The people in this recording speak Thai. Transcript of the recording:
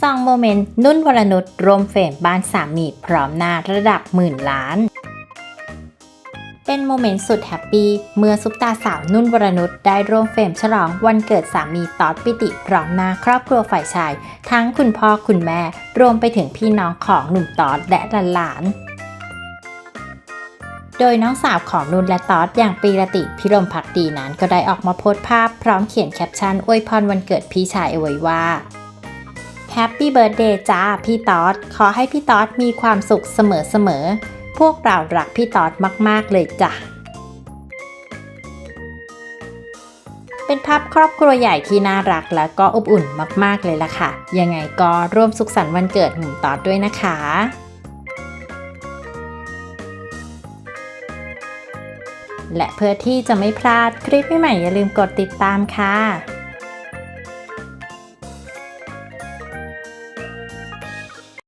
ซองโมเมนต์นุ่นวรนุชรวมเฟรมบ้านสามีพร้อมหน้าระดับหมื่นล้าน เป็นโมเมนต์สุดแฮปปี้เมื่อซุปตาสาวนุ่นวรนุชได้ร่วมเฟรมฉลองวันเกิดสามีตอดปิติพร้อมหน้าครอบครัวฝ่ายชาย ทั้งคุณพ่อคุณแม่ รวมไปถึงพี่น้องของหนุ่มตอดและหลานๆโดยน้องสาวของนุ่นและตอดอย่างปีระติพิรมพักดีนั้นก็ได้ออกมาโพสต์ภาพพร้อมเขียนแคปชั่นอวยพรวันเกิดพี่ชายเอาไว้ว่า แฮปปี้เบิร์ดเดย์จ้าพี่ตอดขอให้พี่ตอดมีความสุขเสมอๆ พวกเรารักพี่ตอดมากๆเลยจ้ะ เป็นภาพครอบครัวใหญ่ที่น่ารักและก็อบอุ่นมากๆเลยล่ะค่ะ ยังไงก็ร่วมสุขสันต์วันเกิดหนุ่มตอดด้วยนะคะและเพื่อที่จะไม่พลาดคลิปใหม่ๆอย่าลืมกดติดตามค่ะ